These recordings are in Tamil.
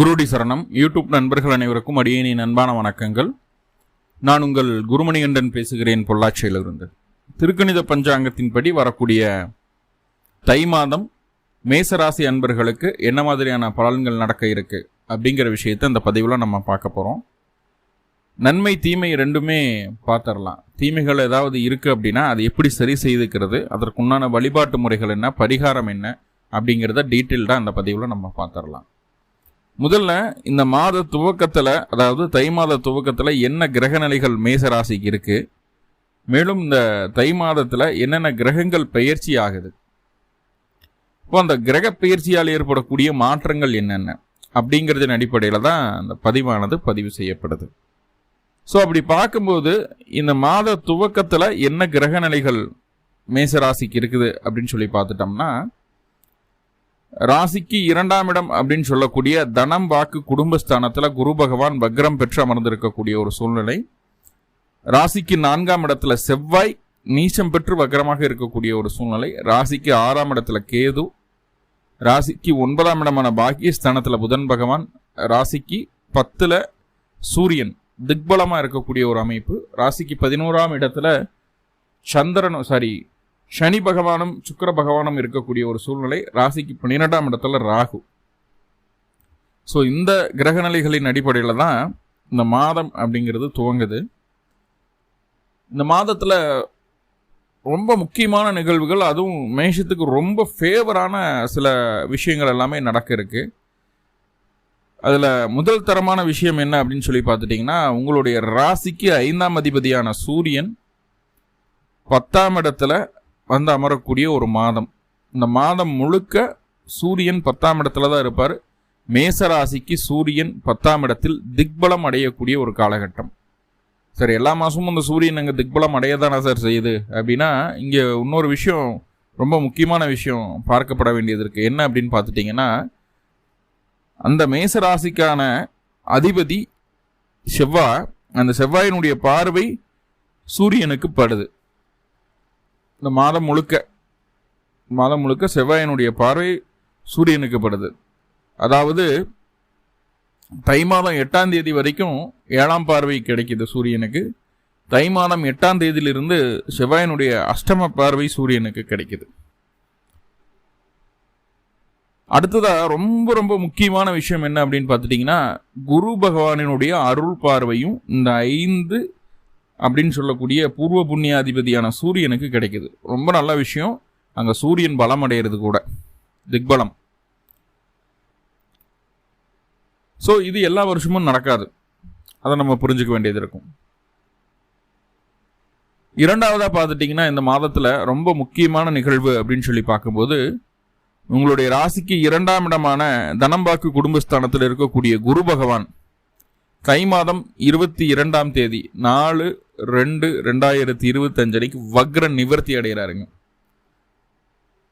குருடி சரணம். யூடியூப் நண்பர்கள் அனைவருக்கும் அடியேனின் அன்பான வணக்கங்கள். நான் உங்கள் குருமணிகண்டன் பேசுகிறேன் பொள்ளாச்சியிலிருந்து. திருக்கணித பஞ்சாங்கத்தின்படி வரக்கூடிய தை மாதம் மேசராசி அன்பர்களுக்கு என்ன மாதிரியான பலன்கள் நடக்க இருக்கு அப்படிங்கிற விஷயத்தை இந்த பதிவில் நம்ம பார்க்க போகிறோம் நன்மை தீமை ரெண்டுமே பார்த்துடலாம். தீமைகள் ஏதாவது இருக்குது அப்படின்னா அதை எப்படி சரி செய்துக்கிறது அதற்குண்டான வழிபாட்டு முறைகள் என்ன பரிகாரம் என்ன அப்படிங்கிறத டீட்டெயில்டாக அந்த பதிவில் நம்ம பார்த்துடலாம். முதல்ல இந்த மாத துவக்கத்தில் அதாவது தை மாத துவக்கத்தில் என்ன கிரக நிலைகள் மேச ராசிக்கு இருக்கு? மேலும் இந்த தை மாதத்தில் என்னென்ன கிரகங்கள் பயிற்சி ஆகுது? இப்போ அந்த கிரக பயிற்சியால் ஏற்படக்கூடிய மாற்றங்கள் என்னென்ன? அப்படிங்கிறதின் அடிப்படையில் தான் அந்த பதிவானது பதிவு செய்யப்படுது. ஸோ அப்படி பார்க்கும்போது இந்த மாத துவக்கத்தில் என்ன கிரக நிலைகள் மேச ராசிக்கு இருக்குது அப்படின்னு சொல்லி பார்த்துட்டோம்னா ராசிக்கு இரண்டாம் இடம் அப்படின்னு சொல்லக்கூடிய தனம் வாக்கு குடும்பஸ்தானத்தில் குரு பகவான் வக்ரம் பெற்று அமர்ந்திருக்கக்கூடிய ஒரு சூழ்நிலை. ராசிக்கு நான்காம் இடத்துல செவ்வாய் நீச்சம் பெற்று வக்ரமாக இருக்கக்கூடிய ஒரு சூழ்நிலை. ராசிக்கு ஆறாம் இடத்துல கேது ராசிக்கு ஒன்பதாம் இடமான பாக்கியஸ்தானத்தில் புதன் பகவான் ராசிக்கு பத்தில் சூரியன் திக்பலமாக இருக்கக்கூடிய ஒரு அமைப்பு. ராசிக்கு பதினோராம் இடத்துல சந்திரன் சாரி சனி பகவானும் சுக்கர பகவானும் இருக்கக்கூடிய ஒரு சூழ்நிலை ராசிக்கு பன்னிரெண்டாம் இடத்துல ராகு. ஸோ இந்த கிரகநிலைகளின் அடிப்படையில் தான் இந்த மாதம் அப்படிங்கிறது துவங்குது. இந்த மாதத்தில் ரொம்ப முக்கியமான நிகழ்வுகள் அதுவும் மேஷத்துக்கு ரொம்ப ஃபேவரான சில விஷயங்கள் எல்லாமே நடக்க இருக்கு. அதில் முதல் தரமான விஷயம் என்ன அப்படின்னு சொல்லி பார்த்துட்டிங்கன்னா உங்களுடைய ராசிக்கு ஐந்தாம் அதிபதியான சூரியன் பத்தாம் இடத்துல வந்து அமரக்கூடிய ஒரு மாதம். இந்த மாதம் முழுக்க சூரியன் பத்தாம் இடத்துல தான் இருப்பார். மேசராசிக்கு சூரியன் பத்தாம் இடத்தில் திக்பலம் அடையக்கூடிய ஒரு காலகட்டம். சார் எல்லா மாதமும் அந்த சூரியன் அங்கே திக்பலம் அடைய தானே சார் செய்யுது? அப்படின்னா இங்கே இன்னொரு விஷயம் ரொம்ப முக்கியமான விஷயம் பார்க்கப்பட வேண்டியது இருக்குது என்ன அப்படின்னு பார்த்துட்டிங்கன்னா அந்த மேசராசிக்கான அதிபதி செவ்வாய் அந்த செவ்வாயினுடைய பார்வை சூரியனுக்கு படுது. இந்த மாதம் முழுக்க மாதம் முழுக்க செவ்வாயினுடைய பார்வை சூரியனுக்கு படுது அதாவது தை மாதம் எட்டாம் தேதி வரைக்கும் ஏழாம் பார்வை கிடைக்கிது சூரியனுக்கு. தை மாதம் எட்டாம் தேதியிலிருந்து செவ்வாயினுடைய அஷ்டம பார்வை சூரியனுக்கு கிடைக்குது. அடுத்ததாக ரொம்ப ரொம்ப முக்கியமான விஷயம் என்ன அப்படின்னு பார்த்துட்டிங்கன்னா குரு பகவானினுடைய அருள் பார்வையும் இந்த ஐந்து அப்படின்னு சொல்லக்கூடிய பூர்வ புண்ணியாதிபதியான சூரியனுக்கு கிடைக்குது. ரொம்ப நல்ல விஷயம். அங்கே சூரியன் பலம் அடையிறது கூட. திக்பலம். ஸோ இது எல்லா வருஷமும் நடக்காது. அதை நம்ம புரிஞ்சுக்க வேண்டியது இருக்கும். இரண்டாவதாக பார்த்துட்டிங்கன்னா இந்த மாதத்தில் ரொம்ப முக்கியமான நிகழ்வு அப்படின்னு சொல்லி பார்க்கும்போது உங்களுடைய ராசிக்கு இரண்டாம் இடமான தனம்பாக்கு குடும்பஸ்தானத்தில் இருக்கக்கூடிய குரு பகவான் தை மாதம் இருபத்தி இரண்டாம் தேதி நாலு ரெண்டு ரெண்டாயிரத்தி இருபத்தஞ்சு அன்னைக்கு வக்ர நிவர்த்தி அடைகிறாருங்க.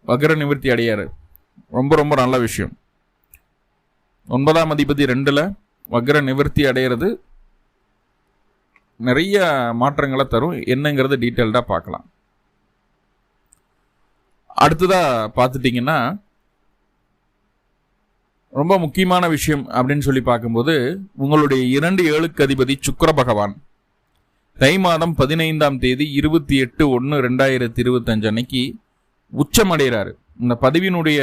வக்ர நிவர்த்தி அடையாரு ரொம்ப ரொம்ப நல்ல விஷயம். ஒன்பதாம் அதிபதி ரெண்டில் வக்ர நிவர்த்தி அடையிறது நிறைய மாற்றங்களை தரும். என்னங்கிறது டீட்டெயில்டாக பார்க்கலாம். அடுத்ததாக பார்த்துட்டிங்கன்னா ரொம்ப முக்கியமான விஷயம் அப்படின்னு சொல்லி பார்க்கும்போது உங்களுடைய இரண்டு ஏழுக்கு அதிபதி சுக்கர பகவான். தை மாதம் பதினைந்தாம் தேதி இருபத்தி எட்டு ஒன்று ரெண்டாயிரத்தி இருபத்தஞ்சு அன்னைக்கு உச்சமடைகிறாரு. இந்த பதிவினுடைய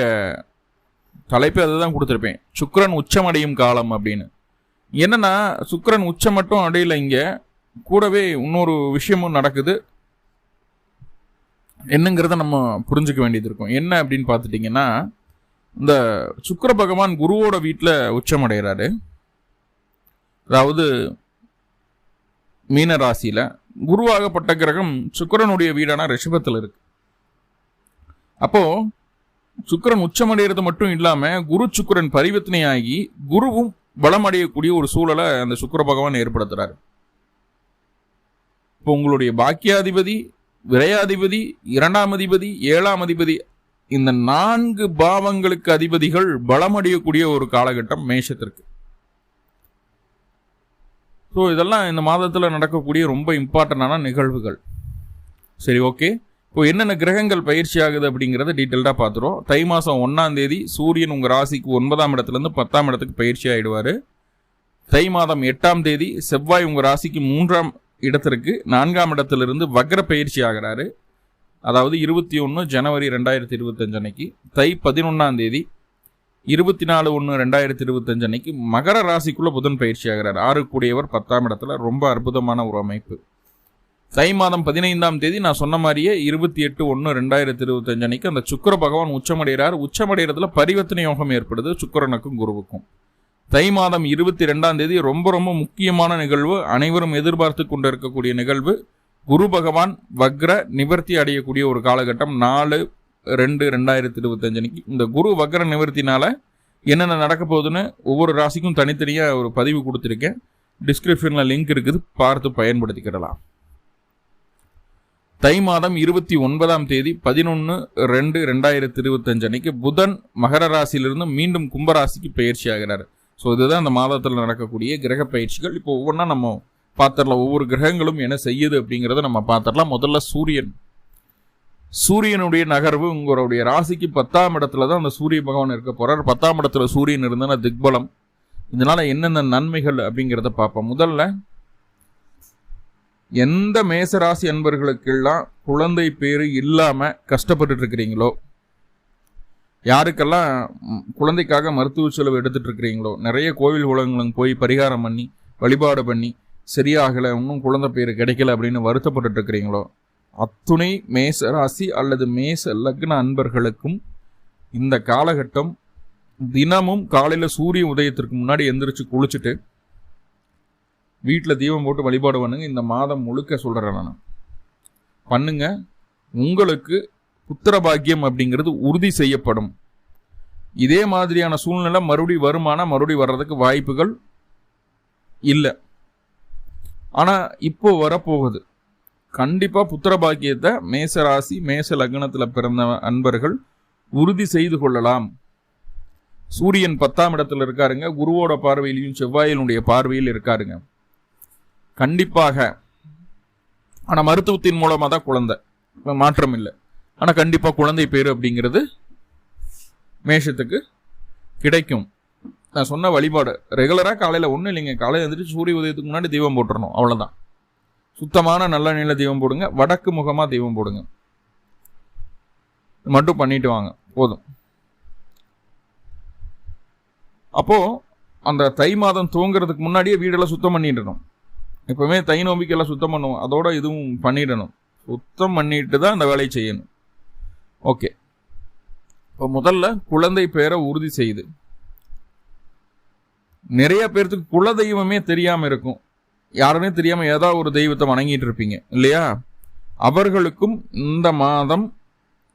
தலைப்பு அதை தான் கொடுத்துருப்பேன். சுக்கரன் உச்சமடையும் காலம் அப்படின்னு. என்னன்னா சுக்கரன் உச்சம் மட்டும் அடையில இங்கே. கூடவே இன்னொரு விஷயமும் நடக்குது. என்னங்கிறத நம்ம புரிஞ்சுக்க வேண்டியது இருக்கும். என்ன அப்படின்னு பார்த்துட்டிங்கன்னா இந்த சுக்கர பகவான் குருவோட வீட்டில் உச்சமடைகிறாரு அதாவது மீன குருவாக குருவாகப்பட்ட கிரகம் சுக்கரனுடைய வீடான ரிஷபத்தில் இருக்கு. அப்போ சுக்கரன் உச்சமடைகிறது மட்டும் இல்லாமல் குரு சுக்கரன் பரிவர்த்தனையாகி குருவும் பலமடையக்கூடிய ஒரு சூழலை அந்த சுக்கர பகவான் ஏற்படுத்துறாரு. இப்போ உங்களுடைய பாக்கியாதிபதி விரையாதிபதி இரண்டாம் அதிபதி ஏழாம் அதிபதி இந்த நான்கு பாவங்களுக்கு அதிபதிகள் பலமடையக்கூடிய ஒரு காலகட்டம் மேஷத்திற்கு. ஸோ இதெல்லாம் இந்த மாதத்தில் நடக்கக்கூடிய ரொம்ப இம்பார்ட்டண்டான நிகழ்வுகள். சரி ஓகே இப்போ என்னென்ன கிரகங்கள் பயிற்சி ஆகுது அப்படிங்கிறத டீட்டெயில்டாக பார்த்துருவோம். தை மாதம் ஒன்றாம் தேதி சூரியன் உங்கள் ராசிக்கு ஒன்பதாம் இடத்துலேருந்து பத்தாம் இடத்துக்கு பயிற்சி ஆகிடுவார் தை மாதம் எட்டாம் தேதி செவ்வாய் உங்கள் ராசிக்கு மூன்றாம் இடத்திற்கு நான்காம் இடத்திலிருந்து வக்ர பயிற்சி ஆகிறாரு. அதாவது இருபத்தி ஒன்று ஜனவரி ரெண்டாயிரத்தி இருபத்தஞ்சு அன்னைக்கு தை பதினொன்றாம் தேதி இருபத்தி நாலு ஒன்று ரெண்டாயிரத்தி இருபத்தஞ்சு அன்னைக்கு மகர ராசிக்குள்ளே புதன் பயிற்சி ஆகிறார். ஆறு கூடியவர் பத்தாம் இடத்துல ரொம்ப அற்புதமான ஒரு அமைப்பு. தை மாதம் பதினைந்தாம் தேதி நான் சொன்ன மாதிரியே இருபத்தி எட்டு ஒன்று ரெண்டாயிரத்தி இருபத்தஞ்சு அன்னைக்கு அந்த சுக்கர பகவான் உச்சமடைகிறார். உச்சமடைகிறதுல பரிவர்த்தனை யோகம் ஏற்படுது சுக்கரனுக்கும் குருவுக்கும். தை மாதம் இருபத்தி ரெண்டாம் தேதி ரொம்ப ரொம்ப முக்கியமான நிகழ்வு அனைவரும் எதிர்பார்த்து கொண்டிருக்கக்கூடிய நிகழ்வு குரு பகவான் வக்ர நிவர்த்தி அடையக்கூடிய ஒரு காலகட்டம் நாலு ரெண்டு ரெண்டாயிரத்தி இருபத்தஞ்சு அன்னைக்கு. இந்த குரு வக்ர நிவர்த்தினால என்னென்ன நடக்க போகுதுன்னு ஒவ்வொரு ராசிக்கும் தனித்தனியாக ஒரு பதிவு கொடுத்துருக்கேன். டிஸ்கிரிப்ஷனில் லிங்க் இருக்குது. பார்த்து பயன்படுத்திக்கிடலாம். தை மாதம் இருபத்தி ஒன்பதாம் தேதி பதினொன்று ரெண்டு ரெண்டாயிரத்தி இருபத்தஞ்சு அன்னைக்கு புதன் மகர ராசியிலிருந்து மீண்டும் கும்பராசிக்கு பயிற்சி ஆகிறார் ஸோ இதுதான் அந்த மாதத்தில் நடக்கக்கூடிய கிரக பயிற்சிகள். இப்போ ஒவ்வொன்றா நம்ம பார்த்துடலாம் ஒவ்வொரு கிரகங்களும் என்ன செய்யுது அப்படிங்கிறத நம்ம பார்த்துடலாம் முதல்ல சூரியன். சூரியனுடைய நகர்வு உங்களுடைய ராசிக்கு பத்தாம் இடத்துல தான் அந்த சூரிய பகவான் இருக்க போறார். பத்தாம் இடத்துல சூரியன் இருந்தால் திக்பலம். இதனால் என்னென்ன நன்மைகள் அப்படிங்கிறத பார்ப்போம். முதல்ல எந்த மேசராசி அன்பர்களுக்கெல்லாம் குழந்தை பேர் இல்லாமல் கஷ்டப்பட்டு இருக்கிறீங்களோ யாருக்கெல்லாம் குழந்தைக்காக மருத்துவ செலவு எடுத்துகிட்டு இருக்கிறீங்களோ நிறைய கோவில் உலகங்களுக்கு போய் பரிகாரம் பண்ணி வழிபாடு பண்ணி சரியாகலை இன்னும் குழந்தை பேர் கிடைக்கல அப்படின்னு வருத்தப்பட்டு இருக்கிறீங்களோ அத்துணை மேச ராசி அல்லது மேச லக்ன அன்பர்களுக்கும் இந்த காலகட்டம் தினமும் காலையில் சூரிய உதயத்திற்கு முன்னாடி எந்திரிச்சு குளிச்சுட்டு வீட்டில் தீபம் போட்டு வழிபாடு பண்ணுங்க. இந்த மாதம் முழுக்க சொல்கிறேன் நான். பண்ணுங்க. உங்களுக்கு புத்திர பாக்கியம் அப்படிங்கிறது உறுதி செய்யப்படும். இதே மாதிரியான சூழ்நிலை மறுபடி வருமானம் மறுபடி வர்றதுக்கு வாய்ப்புகள் இல்லை. ஆனால் இப்போ வரப்போகுது. கண்டிப்பாக புத்திர பாக்கியத்தை மேச ராசி மேச லக்னத்தில் பிறந்த அன்பர்கள் உறுதி செய்து கொள்ளலாம். சூரியன் பத்தாம் இடத்துல இருக்காருங்க. குருவோட பார்வையிலையும் செவ்வாயினுடைய பார்வையில் இருக்காருங்க. கண்டிப்பாக. ஆனால் மருத்துவத்தின் மூலமாக தான் குழந்தை. மாற்றம் இல்லை. ஆனால் கண்டிப்பாக குழந்தை பேர் அப்படிங்கிறது மேஷத்துக்கு கிடைக்கும். நான் சொன்ன வழிபாடு. ரெகுலராக காலையில் ஒன்றும் இல்லைங்க. காலையில் எழுந்திரிச்சு சூரிய உதயத்துக்கு முன்னாடி தீபம் போட்டுறணும். அவ்வளோதான் சுத்தமான நல்ல நில தீபம் போடுங்க. வடக்கு முகமாக தீபம் போடுங்க. மட்டும் பண்ணிட்டு வாங்க. போதும். அப்போது அந்த தை மாதம் தூங்குறதுக்கு முன்னாடியே வீடெல்லாம் சுத்தம் பண்ணிடணும். எப்போவுமே தை நோம்பிக்கெல்லாம் சுத்தம் பண்ணுவோம். அதோட இதுவும் பண்ணிடணும். சுத்தம் பண்ணிட்டு தான் அந்த வேலையை செய்யணும். ஓகே. இப்போ முதல்ல குழந்தை பேரை உறுதி செய்யுது நிறைய பேர்த்துக்கு குல தெய்வமே தெரியாமல் இருக்கும். யாருமே தெரியாமல் ஏதாவது ஒரு தெய்வத்தை வணங்கிட்டு இருப்பீங்க இல்லையா? அவர்களுக்கும் இந்த மாதம்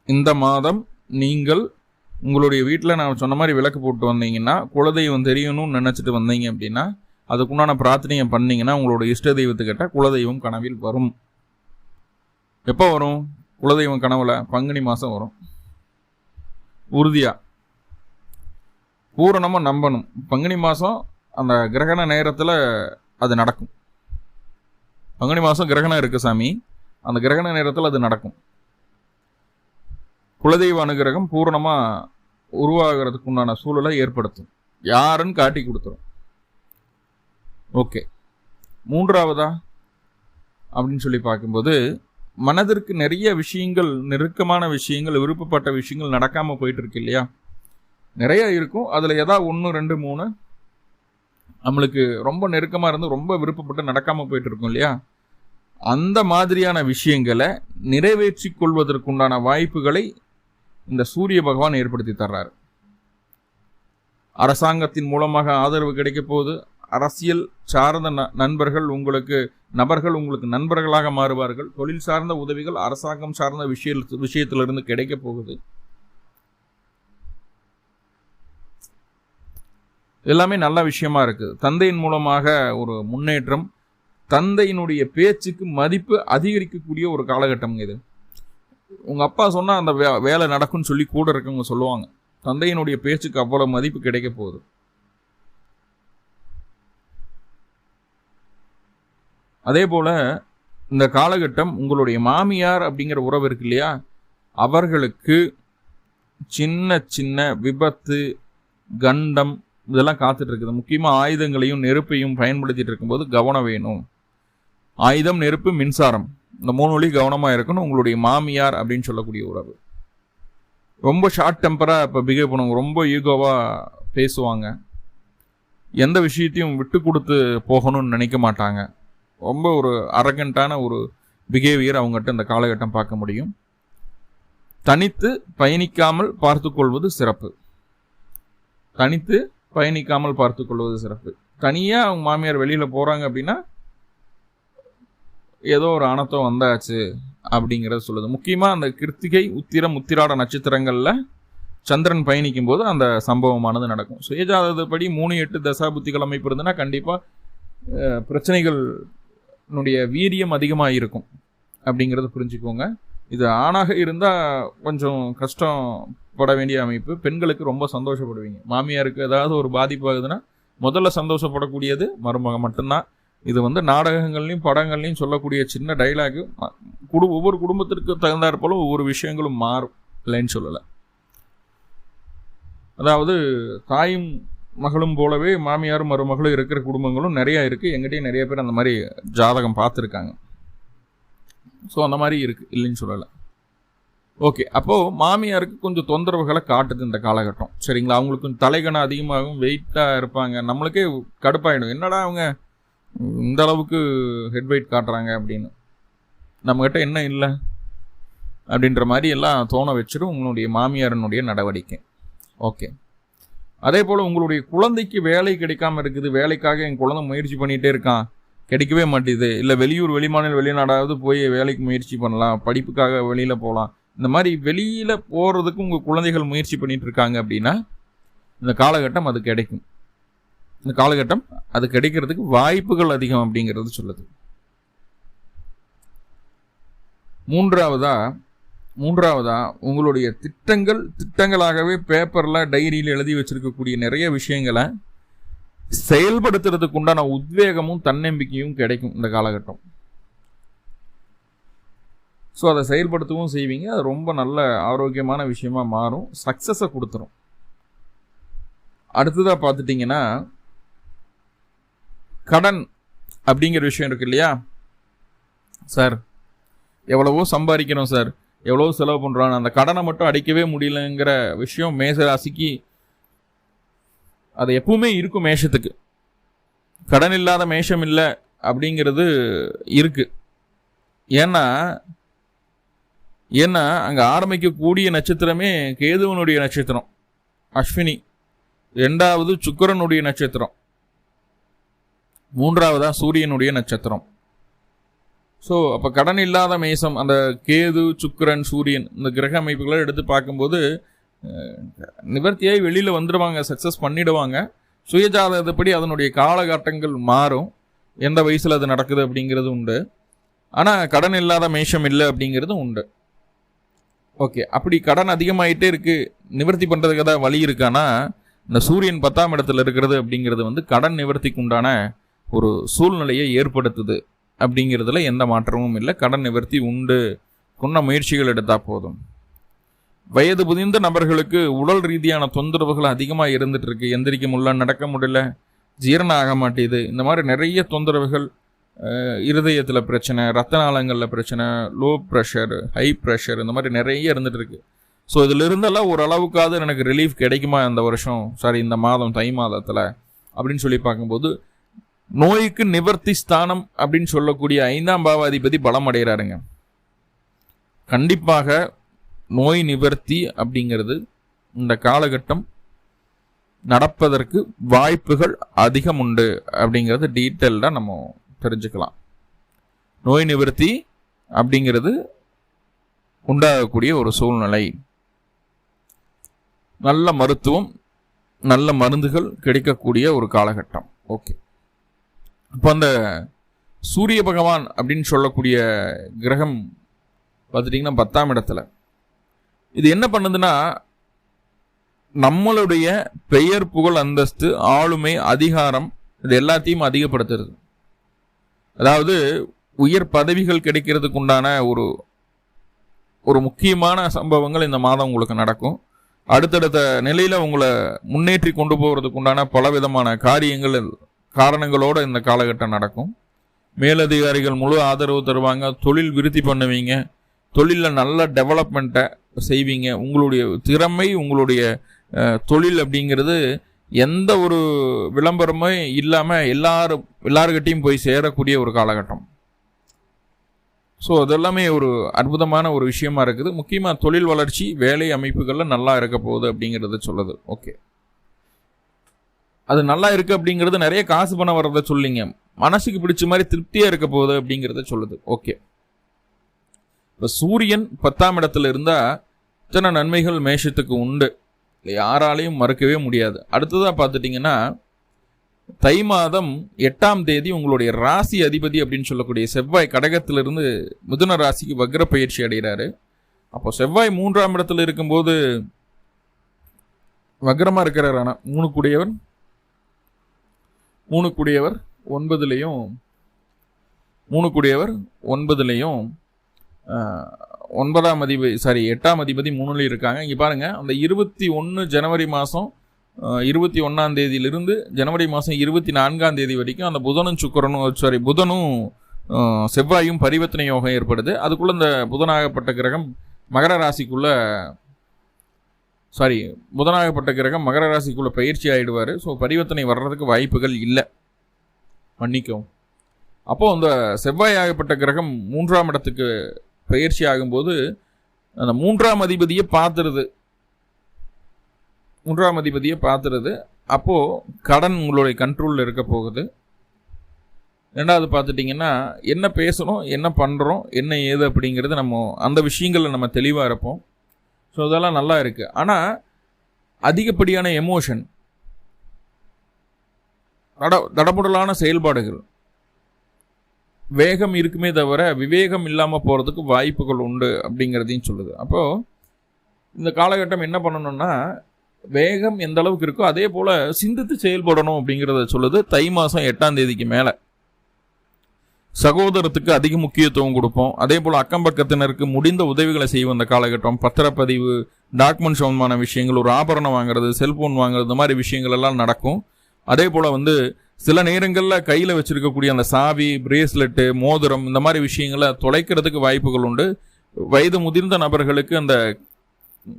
இந்த மாதம் நீங்கள் உங்களுடைய வீட்டில் நான் சொன்ன மாதிரி விளக்கு போட்டு வந்தீங்கன்னா குலதெய்வம் தெரியணும்னு நினச்சிட்டு வந்தீங்க அப்படின்னா அதுக்குண்டான பிரார்த்தனையை பண்ணீங்கன்னா உங்களோட இஷ்ட தெய்வத்துக்கிட்ட குலதெய்வம் கனவில் வரும். எப்போ வரும்? குலதெய்வம் கனவுல பங்குனி மாதம் வரும். உறுதியாக பூரணமாக நம்பணும். பங்குனி மாதம் அந்த கிரகண நேரத்தில் அது நடக்கும். பங்குனி மாதம் கிரகணம் இருக்குது சாமி. அந்த கிரகண நேரத்தில் அது நடக்கும். குலதெய்வ அனுகிரகம் பூரணமாக உருவாகிறதுக்கு உண்டான சூழலை ஏற்படுத்தும். யாருன்னு காட்டி கொடுத்துரும். ஓகே. மூன்றாவதா? அப்படின்னு சொல்லி பார்க்கும்போது மனதிற்கு நிறைய விஷயங்கள் நெருக்கமான விஷயங்கள் விருப்பப்பட்ட விஷயங்கள் நடக்காமல் போயிட்டு இருக்கு இல்லையா? நிறைய இருக்கும். அதில் எதா ஒன்று ரெண்டு மூணு நம்மளுக்கு ரொம்ப நெருக்கமாக இருந்து ரொம்ப விருப்பப்பட்டு நடக்காமல் போயிட்டு இருக்கும் இல்லையா? அந்த மாதிரியான விஷயங்களை நிறைவேற்றி கொள்வதற்குண்டான வாய்ப்புகளை இந்த சூரிய பகவான் ஏற்படுத்தி தர்றார். அரசாங்கத்தின் மூலமாக ஆதரவு கிடைக்க போது அரசியல் சார்ந்த நண்பர்கள் உங்களுக்கு நபர்கள் உங்களுக்கு நண்பர்களாக மாறுவார்கள். தொழில் சார்ந்த உதவிகள் அரசாங்கம் சார்ந்த விஷய விஷயத்திலிருந்து கிடைக்க போகுது. எல்லாமே நல்ல விஷயமா இருக்குது தந்தையின் மூலமாக ஒரு முன்னேற்றம் தந்தையினுடைய பேச்சுக்கு மதிப்பு அதிகரிக்கக்கூடிய ஒரு காலகட்டம் இது. உங்கள் அப்பா சொன்னால் அந்த வே வேலை நடக்கும்னு சொல்லி கூட இருக்கவங்க சொல்லுவாங்க. தந்தையினுடைய பேச்சுக்கு அவ்வளோ மதிப்பு கிடைக்க போகுது. அதே போல் இந்த காலகட்டம் உங்களுடைய மாமியார் அப்படிங்கிற உறவு இருக்கு இல்லையா? அவர்களுக்கு சின்ன சின்ன விபத்து கண்டம் இதெல்லாம் காத்துட்டு இருக்குது முக்கியமாக ஆயுதங்களையும் நெருப்பையும் பயன்படுத்திட்டு இருக்கும்போது கவனம் வேணும். ஆயுதம் நெருப்பு மின்சாரம். இந்த மூணு வழி கவனமாக இருக்கணும். உங்களுடைய மாமியார் அப்படின்னு சொல்லக்கூடிய உறவு. ரொம்ப ஷார்ட் டெம்பராக இப்போ பிஹேவ் பண்ணுவாங்க. ரொம்ப ஈகோவாக பேசுவாங்க. எந்த விஷயத்தையும் விட்டு கொடுத்து போகணும்னு நினைக்க மாட்டாங்க. ரொம்ப ஒரு அரகண்டான ஒரு பிஹேவியர் அவங்ககிட்ட இந்த காலகட்டம் பார்க்க முடியும். தனித்து பயணிக்காமல் பார்த்து கொள்வது சிறப்பு. தனித்து பயணிக்காமல் பார்த்து கொள்வது சிறப்பு. தனியாக அவங்க மாமியார் வெளியில் போகிறாங்க அப்படின்னா ஏதோ ஒரு அனத்தம் வந்தாச்சு அப்படிங்கிறத சொல்லுது. முக்கியமாக அந்த கிருத்திகை உத்திரம் உத்திராட நட்சத்திரங்களில் சந்திரன் பயணிக்கும் போது அந்த சம்பவமானது நடக்கும். சுயஜாதகப்படி மூணு எட்டு தசாபுத்திகள் அமைப்பு இருந்ததுன்னா கண்டிப்பாக பிரச்சனைகள்னுடைய வீரியம் அதிகமாக இருக்கும் அப்படிங்கிறத புரிஞ்சுக்கோங்க. இது ஆணாக இருந்தால் கொஞ்சம் கஷ்டம் பட வேண்டிய அமைப்பு பெண்களுக்கு ரொம்ப சந்தோஷப்படுவீங்க. மாமியாருக்கு ஏதாவது ஒரு பாதிப்பு ஆகுதுன்னா முதல்ல சந்தோஷப்படக்கூடியது மருமகம் மட்டும்தான். இது வந்து நாடகங்கள்லையும் படங்கள்லையும் சொல்லக்கூடிய சின்ன டைலாகு குடு ஒவ்வொரு குடும்பத்திற்கு தகுந்தாற் போல ஒவ்வொரு விஷயங்களும் மாறும் இல்லைன்னு சொல்லலை. அதாவது தாயும் மகளும் போலவே மாமியாரும் மருமகளும் இருக்கிற குடும்பங்களும் நிறையா இருக்குது எங்கிட்டையும் நிறைய பேர் அந்த மாதிரி ஜாதகம் பார்த்துருக்காங்க. ஸோ அந்த மாதிரி இருக்குது இல்லைன்னு சொல்லலை. ஓகே அப்போது மாமியாருக்கு கொஞ்சம் தொந்தரவுகளை காட்டுது இந்த காலகட்டம். சரிங்களா? அவங்களுக்கு கொஞ்சம் தலைகணம் அதிகமாகும் வெயிட்டாக இருப்பாங்க. நம்மளுக்கே கடுப்பாயிடும். என்னடா அவங்க இந்த அளவுக்கு ஹெட் வெயிட் காட்டுறாங்க அப்படின்னு. நம்மக்கிட்ட என்ன இல்லை? அப்படின்ற மாதிரி எல்லாம் தோண வச்சிடும் உங்களுடைய மாமியாரனுடைய நடவடிக்கை. ஓகே அதே போல் உங்களுடைய குழந்தைக்கு வேலை கிடைக்காம இருக்குது. வேலைக்காக என் குழந்தை முயற்சி பண்ணிகிட்டே இருக்கான். கிடைக்கவே மாட்டேது. இல்லை வெளியூர் வெளிமாநில வெளிநாடாவது போய் வேலைக்கு முயற்சி பண்ணலாம். படிப்புக்காக வெளியில் போகலாம் இந்த மாதிரி வெளியில் போகிறதுக்கு உங்கள் குழந்தைகள் முயற்சி பண்ணிட்டு இருக்காங்க அப்படின்னா இந்த காலகட்டம் அது கிடைக்கும். இந்த காலகட்டம் அது கிடைக்கிறதுக்கு வாய்ப்புகள் அதிகம் அப்படிங்கிறது சொல்லுது. மூன்றாவதா மூன்றாவதா உங்களுடைய திட்டங்கள் திட்டங்களாகவே பேப்பரில் டைரியில் எழுதி வச்சிருக்கக்கூடிய நிறைய விஷயங்களை செயல்படுத்துறதுக்கு உண்டான உத்வேகமும் தன்னம்பிக்கையும் கிடைக்கும் இந்த காலகட்டம். ஸோ அதை செயல்படுத்தவும் செய்வீங்க. அது ரொம்ப நல்ல ஆரோக்கியமான விஷயமாக மாறும். சக்ஸஸை கொடுத்துரும். அடுத்ததாக பார்த்துட்டிங்கன்னா கடன் அப்படிங்கிற விஷயம் இருக்கு இல்லையா? சார் எவ்வளவோ சம்பாதிக்கணும் சார் எவ்வளோ செலவு பண்ணுறான் அந்த கடனை மட்டும் அடிக்கவே முடியலங்கிற விஷயம் மேச ராசிக்கு அது எப்பவுமே இருக்கும் மேஷத்துக்கு. கடன் இல்லாத மேஷம் இல்லை அப்படிங்கிறது இருக்குது ஏன்னா ஏன்னா அங்கே ஆரம்பிக்கக்கூடிய நட்சத்திரமே கேதுவனுடைய நட்சத்திரம். அஸ்வினி. ரெண்டாவது சுக்கரனுடைய நட்சத்திரம். மூன்றாவதாக சூரியனுடைய நட்சத்திரம். ஸோ அப்போ கடன் இல்லாத மேசம் அந்த கேது சுக்கரன் சூரியன் இந்த கிரக அமைப்புகளை எடுத்து பார்க்கும்போது நிவர்த்தியாகி வெளியில் வந்துடுவாங்க சக்ஸஸ் பண்ணிடுவாங்க. சுயஜாதகப்படி அதனுடைய காலகட்டங்கள் மாறும். எந்த வயசில் அது நடக்குது அப்படிங்கிறது உண்டு. ஆனால் கடன் இல்லாத மேஷம் இல்லை அப்படிங்கிறதும் உண்டு. ஓகே அப்படி கடன் அதிகமாயிட்டே இருக்குது நிவர்த்தி பண்ணுறதுக்கு ஏதாவது வழி இருக்கானா? இந்த சூரியன் பத்தாம் இடத்துல இருக்கிறது அப்படிங்கிறது வந்து கடன் நிவர்த்திக்கு உண்டான ஒரு சூழ்நிலையை ஏற்படுத்துது அப்படிங்கிறதுல எந்த மாற்றமும் இல்லை. கடன் நிவர்த்தி உண்டு. குன்ன முயற்சிகள் எடுத்தால் போதும். வயது புதிந்த நபர்களுக்கு உடல் ரீதியான தொந்தரவுகள் அதிகமாக இருந்துட்டு இருக்கு. எந்திரிக்க முடியல நடக்க முடியல ஜீரணம் ஆக மாட்டேது. இந்த மாதிரி நிறைய தொந்தரவுகள் இருதயத்தில் பிரச்சனை ரத்த நாளங்களில் பிரச்சனை லோ ப்ரெஷர் ஹை ப்ரெஷர் இந்த மாதிரி நிறைய இருந்துட்டு ஸோ இதில் இருந்தெல்லாம் ஓரளவுக்காவது எனக்கு ரிலீஃப் கிடைக்குமா இந்த வருஷம்? சாரி இந்த மாதம் தை மாதத்தில். அப்படின்னு சொல்லி பார்க்கும்போது நோய்க்கு நிவர்த்தி ஸ்தானம் அப்படின்னு சொல்லக்கூடிய ஐந்தாம் பாவாதிபதி பலம் அடைகிறாருங்க. கண்டிப்பாக நோய் நிவர்த்தி அப்படிங்கிறது இந்த காலகட்டம் நடப்பதற்கு வாய்ப்புகள் அதிகம் உண்டு அப்படிங்கிறது டீட்டெயில்டாக நம்ம தெரிஞ்சுக்கலாம். நோய் நிவர்த்தி அப்படிங்கிறது உண்டாகக்கூடிய ஒரு சூழ்நிலை. நல்ல மருத்துவம் நல்ல மருந்துகள் கிடைக்கக்கூடிய ஒரு காலகட்டம். ஓகே. இப்போ அந்த சூரிய பகவான் அப்படின்னு சொல்லக்கூடிய கிரகம் பார்த்துட்டிங்கன்னா பத்தாம் இடத்துல. இது என்ன பண்ணுதுன்னா நம்மளுடைய பெயர் புகழ் அந்தஸ்து ஆளுமை அதிகாரம் இது எல்லாத்தையும் அதிகப்படுத்துறது. அதாவது உயர் பதவிகள் கிடைக்கிறதுக்கு உண்டான ஒரு ஒரு முக்கியமான சம்பவங்கள் இந்த மாதம் உங்களுக்கு நடக்கும். அடுத்தடுத்த நிலையில் உங்களை முன்னேற்றி கொண்டு போகிறதுக்கு உண்டான பலவிதமான காரியங்கள் காரணங்களோட இந்த காலகட்டம் நடக்கும். மேலதிகாரிகள் முழு ஆதரவு தருவாங்க தொழில் விருத்தி பண்ணுவீங்க தொழிலில் நல்ல டெவலப்மெண்ட்டை செய்வீங்க. உங்களுடைய திறமை உங்களுடைய தொழில் அப்படிங்கிறது எந்த ஒரு விளம்பரமும் இல்லாமல் எல்லாரும் எல்லாருக்கிட்டையும் போய் சேரக்கூடிய ஒரு காலகட்டம். ஸோ அதெல்லாமே ஒரு அற்புதமான ஒரு விஷயமா இருக்குது. முக்கியமாக தொழில் வளர்ச்சி வேலை அமைப்புகளில் நல்லா இருக்க போகுது அப்படிங்கிறத சொல்லுது. ஓகே அது நல்லா இருக்குது அப்படிங்கிறது நிறைய காசு பணம் வர்றதை சொல்லிங்க. மனசுக்கு பிடிச்ச மாதிரி திருப்தியாக இருக்க போகுது அப்படிங்கிறத சொல்லுது. ஓகே இப்போ சூரியன் பத்தாம் இடத்துல இருந்தால் இத்தனை நன்மைகள் மேஷத்துக்கு உண்டு. இல்லை யாராலையும் மறுக்கவே முடியாது. அடுத்ததாக பார்த்துட்டிங்கன்னா தை மாதம் எட்டாம் தேதி உங்களுடைய ராசி அதிபதி அப்படின்னு சொல்லக்கூடிய செவ்வாய் கடகத்திலிருந்து மிதுன ராசிக்கு வக்ர பயிற்சி அடைகிறாரு. அப்போ செவ்வாய் மூன்றாம் இடத்துல இருக்கும்போது வக்ரமாக இருக்கிறார் ஆனா மூணு கூடியவர் மூணு கூடியவர் ஒன்பதுலேயும் மூணு கூடியவர் ஒன்பதுலேயும் ஒன்பதாம் அதிபதி சாரி எட்டாம் அதிபதி மூணுலேயும் இருக்காங்க. இங்கே பாருங்கள் அந்த இருபத்தி ஒன்று ஜனவரி மாதம் இருபத்தி ஒன்றாம் தேதியிலிருந்து ஜனவரி மாதம் இருபத்தி நான்காம் தேதி வரைக்கும் அந்த புதனும் சுக்கரனும் சாரி புதனும் செவ்வாயும் பரிவர்த்தனை யோகம் ஏற்படுது. அதுக்குள்ளே இந்த புதனாகப்பட்ட கிரகம் மகர ராசிக்குள்ள சாரி புதனாகப்பட்ட கிரகம் மகர ராசிக்குள்ள பயிற்சி ஆகிடுவார் ஸோ பரிவர்த்தனை வர்றதுக்கு வாய்ப்புகள் இல்லை. மன்னிக்கவும். அப்போது அந்த செவ்வாய் ஆகப்பட்ட கிரகம் மூன்றாம் இடத்துக்கு பயிற்சி ஆகும்போது அந்த மூன்றாம் அதிபதியை பார்த்துருது. மூன்றாம் அதிபதியை பார்த்துருது. அப்போது கடன் உங்களுடைய கண்ட்ரோலில் இருக்க போகுது. ரெண்டாவது பார்த்துட்டிங்கன்னா என்ன பேசணும் என்ன பண்ணுறோம் என்ன ஏது அப்படிங்கிறது நம்ம அந்த விஷயங்களில் நம்ம தெளிவாக இருப்போம். ஸோ இதெல்லாம் நல்லா இருக்குது ஆனால் அதிகப்படியான எமோஷன் தட தடபுடலான செயல்பாடுகள் வேகம் இருக்குமே தவிர விவேகம் இல்லாமல் போகிறதுக்கு வாய்ப்புகள் உண்டு அப்படிங்கிறதையும் சொல்லுது. அப்போது இந்த காலகட்டம் என்ன பண்ணணும்னா வேகம் எந்த அளவுக்கு இருக்கோ அதே போல் சிந்தித்து செயல்படணும் அப்படிங்கிறத சொல்லுது தை மாதம் எட்டாம் தேதிக்கு மேலே. சகோதரத்துக்கு அதிக முக்கியத்துவம் கொடுப்போம். அதே போல் அக்கம் பக்கத்தினருக்கு முடிந்த உதவிகளை செய்வோம் இந்த காலகட்டம். பத்திரப்பதிவு டாக்குமெண்ட் சம்பந்தமான விஷயங்கள் ஒரு ஆபரணம் வாங்குறது செல்ஃபோன் வாங்குறது இந்த மாதிரி விஷயங்கள் எல்லாம் நடக்கும். அதே போல் வந்து சில நேரங்களில் கையில் வச்சுருக்கக்கூடிய அந்த சாவி பிரேஸ்லெட்டு மோதிரம் இந்த மாதிரி விஷயங்களை தொலைக்கிறதுக்கு வாய்ப்புகள் உண்டு. வயது முதிர்ந்த நபர்களுக்கு அந்த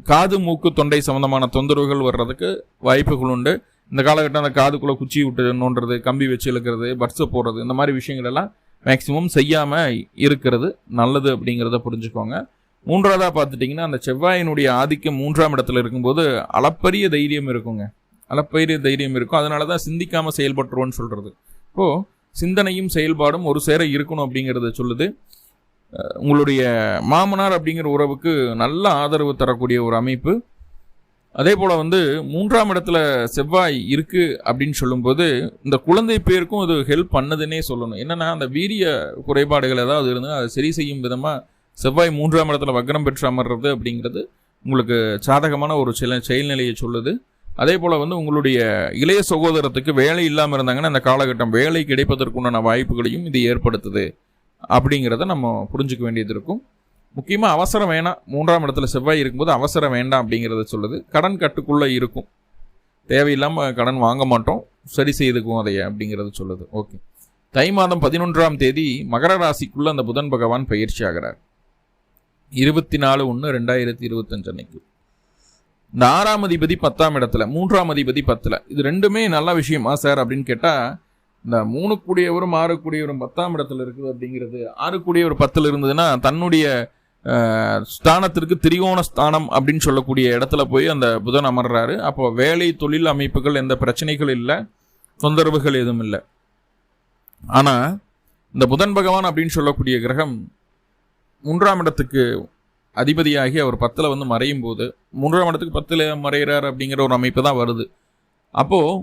காது மூக்கு தொண்டை சம்பந்தமான தொந்தரவுகள் வர்றதுக்கு வாய்ப்புகள் உண்டு. இந்த காலகட்டம் அந்த காதுக்குள்ளே குச்சி விட்டு நோண்டுறது கம்பி வச்சு இழுக்கிறது பட்ஸை போடுறது இந்த மாதிரி விஷயங்கள் எல்லாம் மேக்சிமம் செய்யாமல் இருக்கிறது நல்லது அப்படிங்கிறத புரிஞ்சுக்கோங்க. மூன்றாவதாக பார்த்துட்டிங்கன்னா அந்த செவ்வாயினுடைய ஆதிக்கம் மூன்றாம் இடத்துல இருக்கும்போது அளப்பரிய தைரியம் இருக்குங்க. அளப்பரிய தைரியம் இருக்கும். அதனால தான் சிந்திக்காமல் செயல்பட்டுருவோன்னு சொல்கிறது இப்போது சிந்தனையும் செயல்பாடும் ஒரு சேர இருக்கணும் அப்படிங்கிறத சொல்லுது. உங்களுடைய மாமனார் அப்படிங்கிற உறவுக்கு நல்ல ஆதரவு தரக்கூடிய ஒரு அமைப்பு. அதே போல் வந்து மூன்றாம் இடத்துல செவ்வாய் இருக்குது அப்படின்னு சொல்லும்போது இந்த குழந்தை பேருக்கும் அது ஹெல்ப் பண்ணுதுன்னே சொல்லணும். என்னன்னா அந்த வீரிய குறைபாடுகள் ஏதாவது இருந்தால் அதை சரி செய்யும் விதமாக செவ்வாய் மூன்றாம் இடத்துல வக்ரம் பெற்று அமர்றது அப்படிங்கிறது உங்களுக்கு சாதகமான ஒரு சில செயல்நிலையை சொல்லுது. அதே போல் வந்து உங்களுடைய இளைய சகோதரத்துக்கு வேலை இல்லாமல் இருந்தாங்கன்னா அந்த காலகட்டம் வேலை கிடைப்பதற்குண்டான வாய்ப்புகளையும் இது ஏற்படுத்துது அப்படிங்கிறத நம்ம புரிஞ்சுக்க வேண்டியது இருக்கும். முக்கியமாக அவசரம் வேணாம். மூன்றாம் இடத்துல செவ்வாய் இருக்கும்போது அவசரம் வேண்டாம் அப்படிங்கிறத சொல்லுது. கடன் கட்டுக்குள்ளே இருக்கும். தேவையில்லாமல் கடன் வாங்க மாட்டோம். சரி செய்துக்குவோம் அதைய அப்படிங்கிறது சொல்லுது. ஓகே. தை மாதம் பதினொன்றாம் தேதி மகர ராசிக்குள்ளே அந்த புதன் பகவான் பயிற்சி ஆகிறார். இருபத்தி நாலு ஒன்று ரெண்டாயிரத்தி இருபத்தஞ்சு அன்னைக்கு. இந்த ஆறாம் அதிபதி பத்தாம் இடத்துல மூன்றாம் அதிபதி பத்தில். இது ரெண்டுமே நல்ல விஷயமா சார் அப்படின்னு கேட்டால் இந்த மூணு கூடியவரும் ஆறு கூடியவரும் பத்தாம் இடத்துல இருக்குது அப்படிங்கிறது ஆறு கூடியவர் பத்தில் இருந்ததுன்னா தன்னுடைய ஸ்தானத்திற்கு திரிகோண ஸ்தானம் அப்படின்னு சொல்லக்கூடிய இடத்துல போய் அந்த புதன் அமர்றாரு. அப்போ வேலை தொழில் அமைப்புகள் எந்த பிரச்சனைகள் இல்லை தொந்தரவுகள் எதுவும் இல்லை. ஆனால் இந்த புதன் பகவான் அப்படின்னு சொல்லக்கூடிய கிரகம் மூன்றாம் இடத்துக்கு அதிபதியாகி அவர் பத்தில் வந்து மறையும் போது மூன்றாம் இடத்துக்கு பத்தில் மறைகிறார் அப்படிங்கிற ஒரு அமைப்பு தான் வருது. அப்போது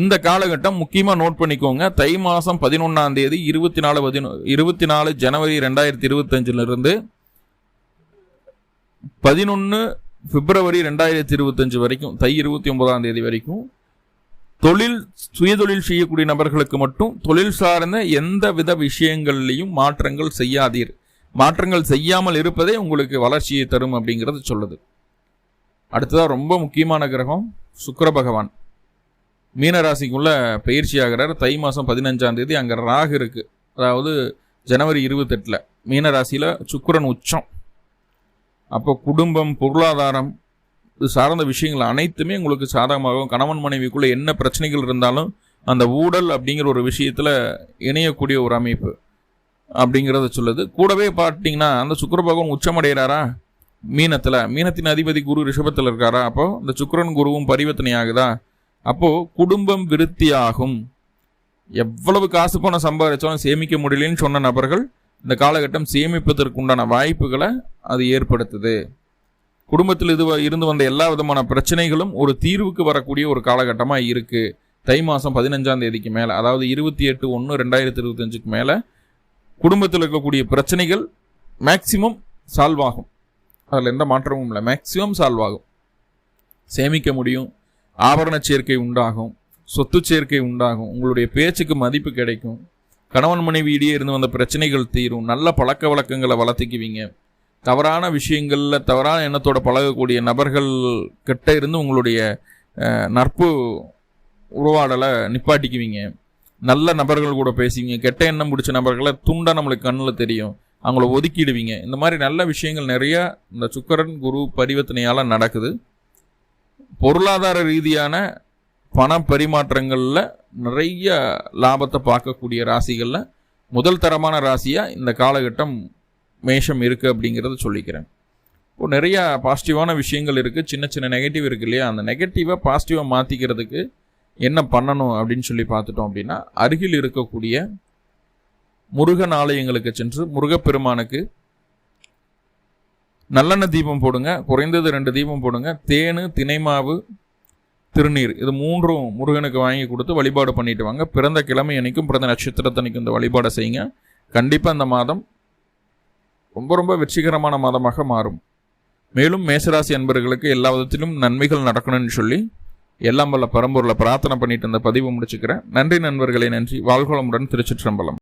இந்த காலகட்டம் முக்கியமாக நோட் பண்ணிக்கோங்க தை மாதம் பதினொன்றாம் தேதி இருபத்தி நாலு பதினொ இருபத்தி நாலு ஜனவரி ரெண்டாயிரத்தி இருபத்தஞ்சிலிருந்து பதினொன்று பிப்ரவரி ரெண்டாயிரத்தி இருபத்தஞ்சு வரைக்கும் தை இருபத்தி ஒன்பதாம் தேதி வரைக்கும் தொழில் சுயதொழில் செய்யக்கூடிய நபர்களுக்கு மட்டும் தொழில் சார்ந்த எந்த வித விஷயங்கள்லையும் மாற்றங்கள் செய்யாதீர். மாற்றங்கள் செய்யாமல் இருப்பதே உங்களுக்கு வளர்ச்சியை தரும் அப்படிங்கிறது சொல்லுது. அடுத்ததாக ரொம்ப முக்கியமான கிரகம் சுக்கர பகவான். மீனராசிக்குள்ள பயிற்சி ஆகிறார். தை மாதம் பதினஞ்சாம் தேதி அங்கே ராகு இருக்குது அதாவது ஜனவரி இருபத்தெட்டில் மீனராசியில் சுக்கரன் உச்சம். அப்போ குடும்பம் பொருளாதாரம் இது சார்ந்த விஷயங்கள் அனைத்துமே உங்களுக்கு சாதகமாகும். கணவன் மனைவிக்குள்ளே என்ன பிரச்சனைகள் இருந்தாலும் அந்த ஊடல் அப்படிங்கிற ஒரு விஷயத்தில் இணையக்கூடிய ஒரு அமைப்பு. அப்படிங்கிறத சொல்லுது. கூடவே பார்த்தீங்கன்னா அந்த சுக்கர பகவான் உச்சமடைகிறாரா? மீனத்தில். மீனத்தின் அதிபதி குரு ரிஷபத்தில் இருக்காரா? அப்போது இந்த சுக்கரன் குருவும் பரிவர்த்தனை ஆகுதா அப்போது குடும்பம் விருத்தியாகும். எவ்வளவு காசு பணம் சம்பாதிச்சாலும் சேமிக்க முடியலன்னு சொன்ன நபர்கள் இந்த காலகட்டம் சேமிப்பதற்கு உண்டான வாய்ப்புகளை அது ஏற்படுத்துது. குடும்பத்தில் இது இருந்து வந்த எல்லா விதமான பிரச்சனைகளும் ஒரு தீர்வுக்கு வரக்கூடிய ஒரு காலகட்டமாக இருக்குது தை மாதம் பதினஞ்சாம் தேதிக்கு மேலே அதாவது இருபத்தி எட்டு ஒன்று ரெண்டாயிரத்தி இருபத்தஞ்சுக்கு மேலே குடும்பத்தில் இருக்கக்கூடிய பிரச்சனைகள் மேக்சிமம் சால்வ் ஆகும். அதில் எந்த மாற்றமும் இல்லை. மேக்சிமம் சால்வ் ஆகும். சேமிக்க முடியும். ஆபரண சேர்க்கை உண்டாகும். சொத்து சேர்க்கை உண்டாகும். உங்களுடைய பேச்சுக்கு மதிப்பு கிடைக்கும். கணவன் மனைவி இடையே இருந்து வந்த பிரச்சனைகள் தீரும். நல்ல பழக்க வழக்கங்களை வளர்த்திக்குவீங்க. தவறான விஷயங்களில் தவறான எண்ணத்தோட பழகக்கூடிய நபர்கள் கிட்ட இருந்து உங்களுடைய நட்பு உருவாடலை நிப்பாட்டிக்குவீங்க. நல்ல நபர்கள் கூட பேசுவீங்க கெட்ட எண்ணம் பிடிச்ச நபர்களை துண்டாக நம்மளுக்கு கண்ணில் தெரியும். அவங்கள ஒதுக்கிடுவீங்க. இந்த மாதிரி நல்ல விஷயங்கள் நிறையா இந்த சுக்கரன் குரு பரிவர்த்தனையால் நடக்குது. பொருளாதார ரீதியான பண பரிமாற்றங்களில் நிறைய லாபத்தை பார்க்கக்கூடிய ராசிகளில் முதல் தரமான ராசியாக இந்த காலகட்டம் மேஷம் இருக்குது அப்படிங்கிறத சொல்லிக்கிறேன். இப்போ நிறையா பாசிட்டிவான விஷயங்கள் இருக்குது சின்ன சின்ன நெகட்டிவ் இருக்குது இல்லையா? அந்த நெகட்டிவை பாசிட்டிவாக மாற்றிக்கிறதுக்கு என்ன பண்ணணும் அப்படின்னு சொல்லி பார்த்துட்டோம் அப்படின்னா அருகில் இருக்கக்கூடிய முருகன் ஆலயங்களுக்கு சென்று முருகப்பெருமானுக்கு நல்லெண்ண தீபம் போடுங்க குறைந்தது ரெண்டு தீபம் போடுங்க. தேனு தினைமாவு திருநீர் இது மூன்றும் முருகனுக்கு வாங்கி கொடுத்து வழிபாடு பண்ணிட்டு வாங்க. பிறந்த கிழமை அன்னைக்கும் பிறந்த நட்சத்திரத்தன்னைக்கும் இந்த வழிபாடை செய்யுங்க. கண்டிப்பாக இந்த மாதம் ரொம்ப ரொம்ப வெற்றிகரமான மாதமாக மாறும். மேலும் மேசராசி அன்பர்களுக்கு எல்லா விதத்திலும் நன்மைகள் நடக்கணும்னு சொல்லி எல்லாம் வல்ல பரம்பூரில் பிரார்த்தனை பண்ணிட்டு இந்த பதிவு முடிச்சுக்கிறேன். நன்றி நண்பர்களே நன்றி. வாழ்கோளமுடன் திருச்சிற்றம்பலம்.